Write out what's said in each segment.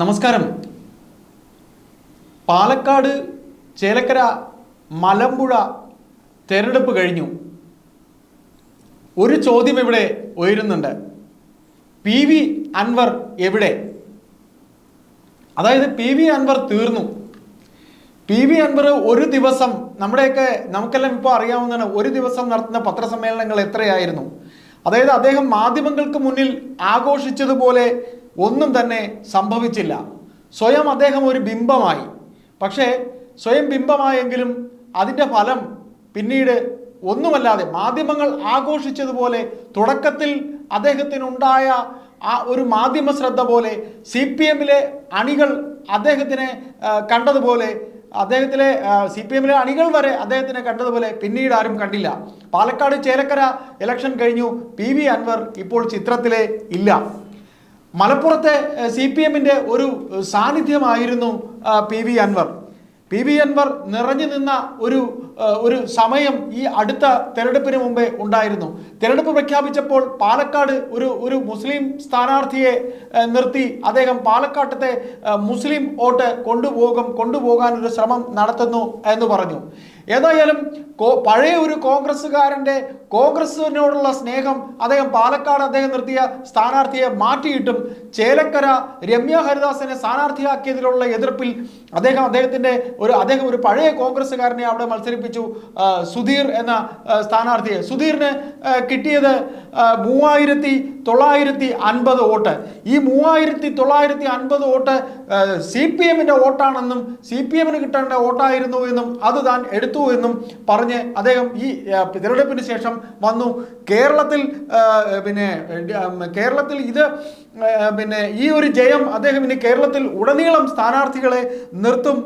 നമസ്കാരം. പാലക്കാട് ചേലക്കര മലമ്പുഴ തെരഞ്ഞെടുപ്പ് കഴിഞ്ഞു. ഒരു ചോദ്യം ഇവിടെ ഉയരുന്നുണ്ട്. പി വി അൻവർ എവിടെ? അതായത് പി വി അൻവർ തീർന്നു. പി വി അൻവർ ഒരു ദിവസം നമ്മുടെയൊക്കെ നമുക്കെല്ലാം ഇപ്പോൾ അറിയാവുന്നതാണ് ഒരു ദിവസം നടത്തുന്ന പത്രസമ്മേളനങ്ങൾ എത്രയായിരുന്നു. അതായത് അദ്ദേഹം മാധ്യമങ്ങൾക്ക് മുന്നിൽ ആഘോഷിച്ചതുപോലെ ഒന്നും തന്നെ സംഭവിച്ചില്ല. സ്വയം അദ്ദേഹം ഒരു ബിംബമായി. പക്ഷേ സ്വയം ബിംബമായെങ്കിലും അതിന്റെ ഫലം പിന്നീട് ഒന്നുമല്ലാതെ മാധ്യമങ്ങൾ ആഘോഷിച്ചതുപോലെ തുടക്കത്തിൽ അദ്ദേഹത്തിനുണ്ടായ ആ ഒരു മാധ്യമ ശ്രദ്ധ പോലെ സി പി എമ്മിലെ അണികൾ അദ്ദേഹത്തിനെ കണ്ടതുപോലെ അദ്ദേഹത്തിലെ സി പി എമ്മിലെ അണികൾ വരെ അദ്ദേഹത്തിനെ കണ്ടതുപോലെ പിന്നീട് ആരും കണ്ടില്ല. പാലക്കാട് ചേലക്കര ഇലക്ഷൻ കഴിഞ്ഞു. പി വി അൻവർ ഇപ്പോൾ ചിത്രത്തിലെ ഇല്ല. മലപ്പുറത്തെ സി പി എമ്മിന്റെ ഒരു സാന്നിധ്യമായിരുന്നു P V Anvar. P V Anvar നിറഞ്ഞു നിന്ന ഒരു ഒരു സമയം ഈ അടുത്ത തെരഞ്ഞെടുപ്പിന് മുമ്പേ ഉണ്ടായിരുന്നു. തെരഞ്ഞെടുപ്പ് പ്രഖ്യാപിച്ചപ്പോൾ പാലക്കാട് ഒരു ഒരു മുസ്ലിം സ്ഥാനാർത്ഥിയെ നിർത്തി അദ്ദേഹം പാലക്കാട്ടത്തെ മുസ്ലിം വോട്ട് കൊണ്ടുപോകും കൊണ്ടുപോകാൻ ഒരു ശ്രമം നടത്തുന്നു എന്ന് പറഞ്ഞു. ഏതായാലും പഴയ ഒരു കോൺഗ്രസ്സുകാരന്റെ കോൺഗ്രസ്സിനോടുള്ള സ്നേഹം അദ്ദേഹം പാലക്കാട് അദ്ദേഹം നിർത്തിയ സ്ഥാനാർത്ഥിയെ മാറ്റിയിട്ടും ചേലക്കര രമ്യ ഹരിദാസിനെ സ്ഥാനാർത്ഥിയാക്കിയതിലുള്ള എതിർപ്പിൽ അദ്ദേഹം അദ്ദേഹത്തിന്റെ ഒരു അദ്ദേഹം ഒരു പഴയ കോൺഗ്രസ്സുകാരനെ അവിടെ മത്സരിപ്പിച്ചു. ആ, സുധീർ എന്ന സ്ഥാനാർത്ഥിയെ. സുധീറിന് കിട്ടിയത് മൂവായിരത്തി തൊള്ളായിരത്തി അൻപത് വോട്ട്. ഈ മൂവായിരത്തി തൊള്ളായിരത്തി അൻപത് വോട്ട് സി പി എമ്മിന്റെ വോട്ടാണെന്നും സി പി എമ്മിന് കിട്ടേണ്ട വോട്ടായിരുന്നു എന്നും അത് താൻ എടുത്തു എന്നും പറഞ്ഞ് അദ്ദേഹം ഈ തിരഞ്ഞെടുപ്പിന് ശേഷം വന്നു. കേരളത്തിൽ പിന്നെ കേരളത്തിൽ ഇത് പിന്നെ ഈ ഒരു ജയം അദ്ദേഹം ഇനി കേരളത്തിൽ ഉടനീളം സ്ഥാനാർത്ഥികളെ നിർത്തും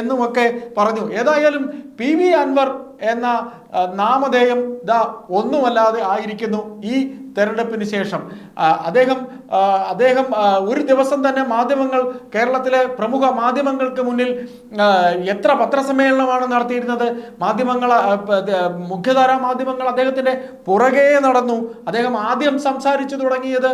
എന്നുമൊക്കെ പറഞ്ഞു. ഏതായാലും പി വി അൻവർ എന്ന നാമധേയം ദാ ഒന്നുമല്ലാതെ ആയിരിക്കുന്നു ഈ തെരഞ്ഞെടുപ്പിന് ശേഷം. അദ്ദേഹം അദ്ദേഹം ഒരു ദിവസം തന്നെ മാധ്യമങ്ങൾ കേരളത്തിലെ പ്രമുഖ മാധ്യമങ്ങൾക്ക് മുന്നിൽ എത്ര പത്രസമ്മേളനമാണ് നടത്തിയിരുന്നത്? മാധ്യമങ്ങൾ മുഖ്യധാരാ മാധ്യമങ്ങൾ അദ്ദേഹത്തിന്റെ പുറകെ നടന്നു. അദ്ദേഹം ആദ്യം സംസാരിച്ചു തുടങ്ങിയത്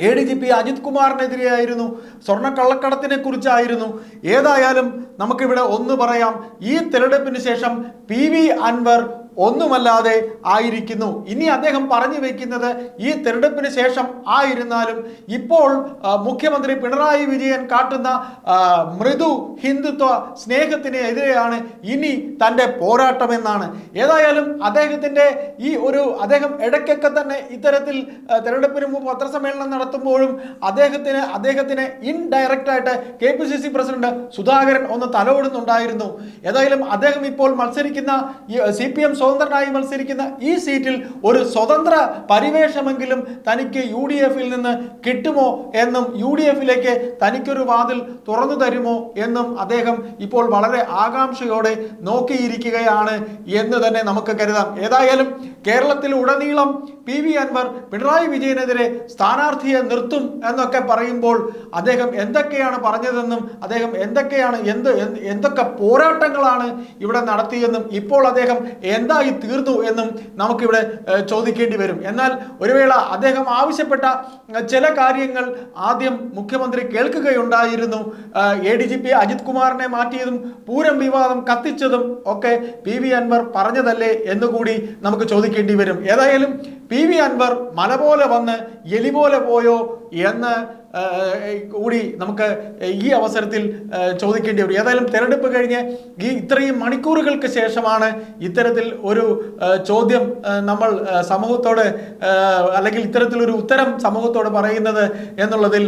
A D G P Ajith കുമാറിനെതിരെയായിരുന്നു. സ്വർണ കള്ളക്കടത്തിനെ കുറിച്ചായിരുന്നു. ഏതായാലും നമുക്കിവിടെ ഒന്ന് പറയാം. ഈ തെരഞ്ഞെടുപ്പിന് ശേഷം പി വി അൻവർ ഒന്നുമല്ലാതെ ആയിരിക്കുന്നു. ഇനി അദ്ദേഹം പറഞ്ഞു വെക്കുന്നത് ഈ തെരഞ്ഞെടുപ്പിന് ശേഷം ആയിരുന്നാലും ഇപ്പോൾ മുഖ്യമന്ത്രി പിണറായി വിജയൻ കാട്ടുന്ന മൃദു ഹിന്ദുത്വ സ്നേഹത്തിന് എതിരെയാണ് ഇനി തന്റെ പോരാട്ടമെന്നാണ്. ഏതായാലും അദ്ദേഹത്തിന്റെ ഈ ഒരു അദ്ദേഹം ഇടയ്ക്കൊക്കെ തന്നെ ഇത്തരത്തിൽ തിരഞ്ഞെടുപ്പിന് തെരഞ്ഞെടുപ്പിന് മുമ്പ് പത്രസമ്മേളനം നടത്തുമ്പോഴും അദ്ദേഹത്തിന് അദ്ദേഹത്തിന് ഇൻഡയറക്റ്റ് ആയിട്ട് K P C C president Sudhakaran ഒന്ന് തലോടുന്നുണ്ടായിരുന്നു ഏതായാലും അദ്ദേഹം ഇപ്പോൾ മത്സരിക്കുന്ന സി പി എം സ്വതന്ത്രനായി മത്സരിക്കുന്ന ഈ സീറ്റിൽ ഒരു സ്വതന്ത്ര പരിവേഷമെങ്കിലും തനിക്ക് യു ഡി എഫിൽ നിന്ന് കിട്ടുമോ എന്നും യു ഡി എഫിലേക്ക് തനിക്കൊരു വാതിൽ തുറന്നു തരുമോ എന്നും അദ്ദേഹം ഇപ്പോൾ വളരെ ആകാംക്ഷയോടെ നോക്കിയിരിക്കുകയാണ് എന്ന് തന്നെ നമുക്ക് കരുതാം. ഏതായാലും കേരളത്തിൽ ഉടനീളം പി വി അൻവർ പിണറായി വിജയനെതിരെ സ്ഥാനാർത്ഥിയെ നിർത്തും എന്നൊക്കെ പറയുമ്പോൾ അദ്ദേഹം എന്തൊക്കെയാണ് പറഞ്ഞതെന്നും അദ്ദേഹം എന്തൊക്കെയാണ് എന്ത് എന്ത് എന്തൊക്കെ പോരാട്ടങ്ങളാണ് ഇവിടെ നടത്തിയെന്നും ഇപ്പോൾ അദ്ദേഹം എന്തായി തീർന്നു എന്നും നമുക്കിവിടെ ചോദിക്കേണ്ടി വരും. എന്നാൽ ഒരു വേള അദ്ദേഹം ആവശ്യപ്പെട്ട ചില കാര്യങ്ങൾ ആദ്യം മുഖ്യമന്ത്രി കേൾക്കുകയുണ്ടായിരുന്നു. A D G P Ajith കുമാറിനെ മാറ്റിയതും പൂരം വിവാദം കത്തിച്ചതും ഒക്കെ പി വി അൻവർ പറഞ്ഞതല്ലേ എന്നുകൂടി നമുക്ക് ചോദിക്കേണ്ടി വരും. ഏതായാലും പി വി അൻവർ മല പോലെ വന്ന് എലി പോലെ പോയോ എന്ന് കൂടി നമുക്ക് ഈ അവസരത്തിൽ ചോദിക്കേണ്ടി വരും. ഏതായാലും തെരഞ്ഞെടുപ്പ് കഴിഞ്ഞ് ഈ ഇത്രയും മണിക്കൂറുകൾക്ക് ശേഷമാണ് ഇത്തരത്തിൽ ഒരു ചോദ്യം നമ്മൾ സമൂഹത്തോട് അല്ലെങ്കിൽ ഇത്തരത്തിലൊരു ഉത്തരം സമൂഹത്തോട് പറയുന്നത് എന്നുള്ളതിൽ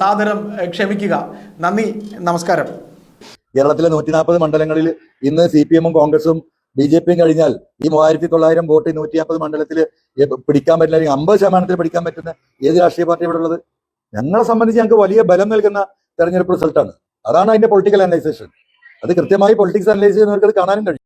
സാധനം ക്ഷമിക്കുക. നന്ദി നമസ്കാരം. കേരളത്തിലെ നൂറ്റി നാൽപ്പത് മണ്ഡലങ്ങളിൽ ഇന്ന് സി പി എമ്മും കോൺഗ്രസും ബി ജെ പിയും കഴിഞ്ഞാൽ ഈ മൂവായിരത്തി തൊള്ളായിരം വോട്ട് നൂറ്റി നാൽപ്പത് മണ്ഡലത്തിൽ പിടിക്കാൻ പറ്റില്ല. അല്ലെങ്കിൽ അമ്പത് ശതമാനത്തിൽ പിടിക്കാൻ പറ്റുന്ന ഏത് രാഷ്ട്രീയ പാർട്ടി ഇവിടെ ഉള്ളത്? ഞങ്ങളെ സംബന്ധിച്ച് ഞങ്ങൾക്ക് വലിയ ബലം നൽകുന്ന തെരഞ്ഞെടുപ്പ് റിസൾട്ടാണ് അതാണ് അതിന്റെ പൊളിറ്റിക്കൽ അനലൈസേഷൻ അത് കൃത്യമായി പൊളിറ്റിക്സ് അനലൈസ് ചെയ്യുന്നവർക്ക് അത് കാണാനും കഴിയും.